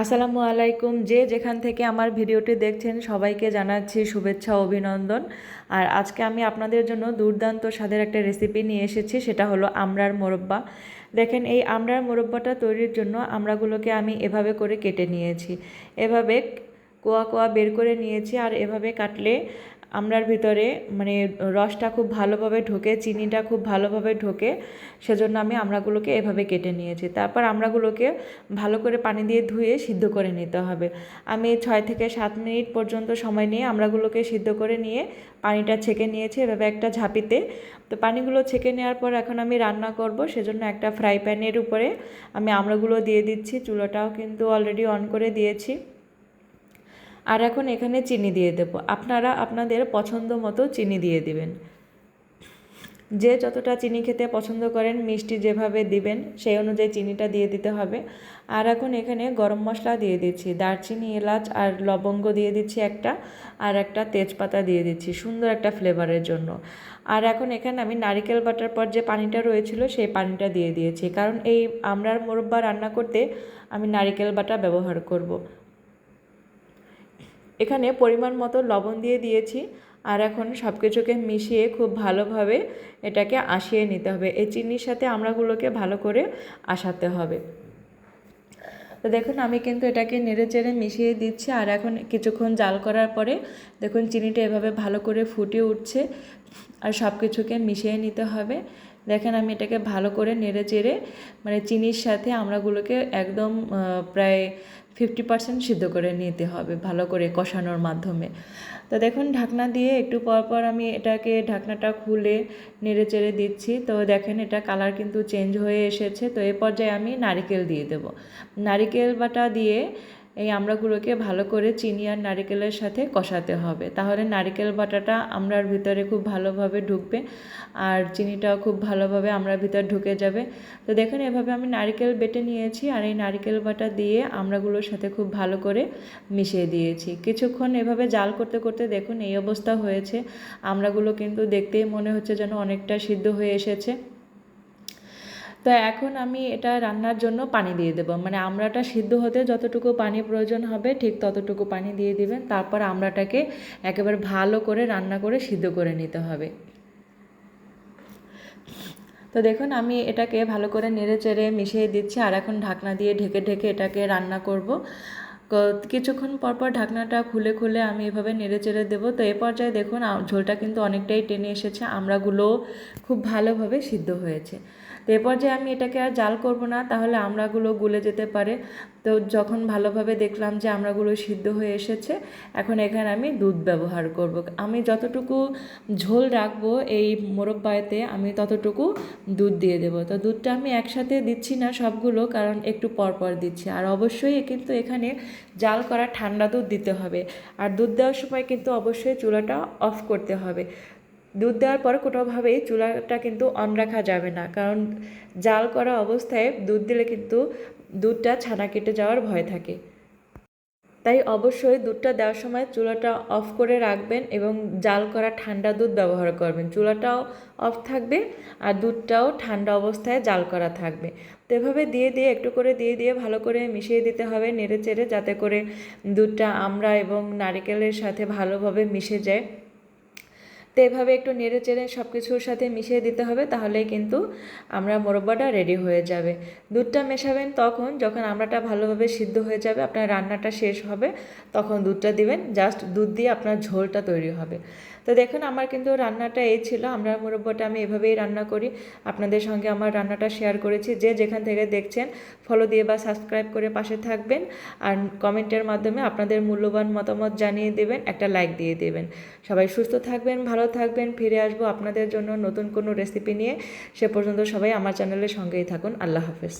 আসসালামু আলাইকুম। যে যেখান থেকে আমার ভিডিওটি দেখছেন, সবাইকে জানাচ্ছি শুভেচ্ছা, অভিনন্দন। আর আজকে আমি আপনাদের জন্য দুর্দান্ত স্বাদের একটা রেসিপি নিয়ে এসেছি, সেটা হলো আমরার মোরব্বা। দেখেন, এই আমরার মোরব্বাটা তৈরির জন্য আমরাগুলোকে আমি এভাবে করে কেটে নিয়েছি। এভাবে কোয়া কোয়া বের করে নিয়েছি, আর এভাবে কাটলে আমড়ার ভিতরে মানে রসটা খুব ভালোভাবে ঢোকে, চিনিটা খুব ভালোভাবে ঢোকে, সেজন্য আমি আমড়াগুলোকে এভাবে কেটে নিয়েছি। তারপর আমড়াগুলোকে ভালো করে পানি দিয়ে ধুয়ে সিদ্ধ করে নিতে হবে। আমি ছয় থেকে সাত মিনিট পর্যন্ত সময় নিয়ে আমড়াগুলোকে সিদ্ধ করে নিয়ে পানিটা ছেঁকে নিয়েছি এভাবে একটা ঝাঁপিতে। তো পানিগুলো ছেঁকে নেওয়ার পর এখন আমি রান্না করব, সেজন্য একটা ফ্রাই প্যানের উপরে আমি আমড়াগুলো দিয়ে দিচ্ছি। চুলোটাও কিন্তু অলরেডি অন করে দিয়েছি। আর এখন এখানে চিনি দিয়ে দেব। আপনারা আপনাদের পছন্দ মতো চিনি দিয়ে দিবেন। যে যতটা চিনি খেতে পছন্দ করেন, মিষ্টি যেভাবে দিবেন, সেই অনুযায়ী চিনিটা দিয়ে দিতে হবে। আর এখন এখানে গরম মশলা দিয়ে দিচ্ছি। দারচিনি, এলাচ আর লবঙ্গ দিয়ে দিচ্ছি একটা, আর একটা তেজপাতা দিয়ে দিচ্ছি সুন্দর একটা ফ্লেভারের জন্য। আর এখন এখানে আমি নারিকেল বাটার পর যে পানিটা রয়েছিল, সেই পানিটা দিয়ে দিয়েছি। কারণ এই আমরার মোরব্বা রান্না করতে আমি নারিকেল বাটা ব্যবহার করব। এখানে পরিমাণ মতো লবণ দিয়ে দিয়েছি আর এখন সব কিছুকে মিশিয়ে খুব ভালোভাবে এটাকে আসিয়ে নিতে হবে। এই চিনির সাথে আমড়াগুলোকে ভালো করে আসাতে হবে। তো দেখুন, আমি কিন্তু এটাকে নেড়ে চেড়ে মিশিয়ে দিচ্ছি আর এখন কিছুক্ষণ জাল করার পরে দেখুন, চিনিটা এভাবে ভালো করে ফুটে উঠছে আর সব কিছুকে মিশিয়ে নিতে হবে। দেখেন আমি এটাকে ভালো করে নেড়ে চেড়ে মানে চিনির সাথে আমড়াগুলোকে একদম প্রায় ফিফটি পার্সেন্ট সিদ্ধ করে নিতে হবে ভালো করে কষানোর মাধ্যমে। তো দেখুন, ঢাকনা দিয়ে একটু পর পর আমি এটাকে ঢাকনাটা খুলে নেড়ে চেড়ে দিচ্ছি। তো দেখেন, এটা কালার কিন্তু চেঞ্জ হয়ে এসেছে। তো এ পর্যায়ে আমি নারিকেল দিয়ে দেব। নারিকেল বাটা দিয়ে এই আমড়াগুলোকে ভালো করে চিনি আর নারিকেলের সাথে কষাতে হবে। তাহলে নারিকেল বাটাটা আমড়ার ভিতরে খুব ভালোভাবে ঢুকবে আর চিনিটাও খুব ভালোভাবে আমড়ার ভিতর ঢুকে যাবে। তো দেখুন, এভাবে আমি নারিকেল বেটে নিয়েছি আর এই নারিকেল বাটা দিয়ে আমড়াগুলোর সাথে খুব ভালো করে মিশিয়ে দিয়েছি। কিছুক্ষণ এভাবে জাল করতে করতে দেখুন, এই অবস্থা হয়েছে। আমড়াগুলো কিন্তু দেখতেই মনে হচ্ছে যেন অনেকটা সিদ্ধ হয়ে এসেছে। তো এখন আমি এটা রান্নার জন্য পানি দিয়ে দেবো। মানে আমড়াটা সিদ্ধ হতে যতটুকু পানি প্রয়োজন হবে, ঠিক ততটুকু পানি দিয়ে দিবেন। তারপর আমড়াটাকে একেবারে ভালো করে রান্না করে সিদ্ধ করে নিতে হবে। তো দেখুন, আমি এটাকে ভালো করে নেড়ে চেড়ে মিশিয়ে দিচ্ছি আর এখন ঢাকনা দিয়ে ঢেকে ঢেকে এটাকে রান্না করব। কিছুক্ষণ পরপর ঢাকনাটা খুলে খুলে আমি এভাবে নেড়ে চেড়ে দেবো। তো এ পর্যায়ে দেখুন ঝোলটা কিন্তু অনেকটাই টেনে এসেছে। আমড়াগুলো খুব ভালোভাবে সিদ্ধ হয়েছে। তো এ পর্যায়ে আমি এটাকে আর জাল করব না, তাহলে আমড়াগুলো গুলে যেতে পারে। তো যখন ভালোভাবে দেখলাম যে আমড়াগুলো সিদ্ধ হয়ে এসেছে, এখন এখানে আমি দুধ ব্যবহার করব। আমি যতটুকু ঝোল রাখব এই মোরব্বাইতে আমি ততটুকু দুধ দিয়ে দেবো। তো দুধটা আমি একসাথে দিচ্ছি না সবগুলো, কারণ একটু পর পর দিচ্ছি। আর অবশ্যই কিন্তু এখানে জাল করা ঠান্ডা দুধ দিতে হবে। আর দুধ দেওয়ার সময় কিন্তু অবশ্যই চুলাটা অফ করতে হবে। দুধ দেওয়ার পর কোনোভাবেই চুলাটা কিন্তু অন রাখা যাবে না। কারণ জাল করা অবস্থায় দুধ দিলে কিন্তু দুধটা ছানা কেটে যাওয়ার ভয় থাকে। তাই অবশ্যই দুধটা দেওয়ার সময় চুলাটা অফ করে রাখবেন এবং জাল করা ঠান্ডা দুধ ব্যবহার করবেন। চুলাটাও অফ থাকবে আর দুধটাও ঠান্ডা অবস্থায় জাল করা থাকবে। তো এভাবে দিয়ে দিয়ে, একটু করে দিয়ে দিয়ে ভালো করে মিশিয়ে দিতে হবে নেড়ে চেড়ে যাতে করে দুধটা আমরা এবং নারিকেলের সাথে ভালোভাবে মিশে যায়। তো এভাবে একটু নেড়ে চেড়ে সব কিছুর সাথে মিশিয়ে দিতে হবে, তাহলেই কিন্তু আমরা মোরব্বাটা রেডি হয়ে যাবে। দুধটা মেশাবেন তখন যখন আমড়াটা ভালোভাবে সিদ্ধ হয়ে যাবে, আপনার রান্নাটা শেষ হবে, তখন দুধটা দিবেন। জাস্ট দুধ দিয়ে আপনার ঝোলটা তৈরি হবে। তো দেখুন, আমার কিন্তু রান্নাটা এই ছিল। আমরা মুরব্বটা আমি এভাবেই রান্না করি। আপনাদের সঙ্গে আমার রান্নাটা শেয়ার করেছি। যে যেখান থেকে দেখছেন ফলো দিয়ে বা সাবস্ক্রাইব করে পাশে থাকবেন। আর কমেন্টের মাধ্যমে আপনাদের মূল্যবান মতামত জানিয়ে দেবেন, একটা লাইক দিয়ে দেবেন। সবাই সুস্থ থাকবেন ভালো থাকবেন, ফিরে আসব আপনাদের জন্য নতুন কোনো রেসিপি নিয়ে। সে পর্যন্ত সবাই আমার চ্যানেলের সঙ্গেই থাকুন। আল্লাহ হাফেজ।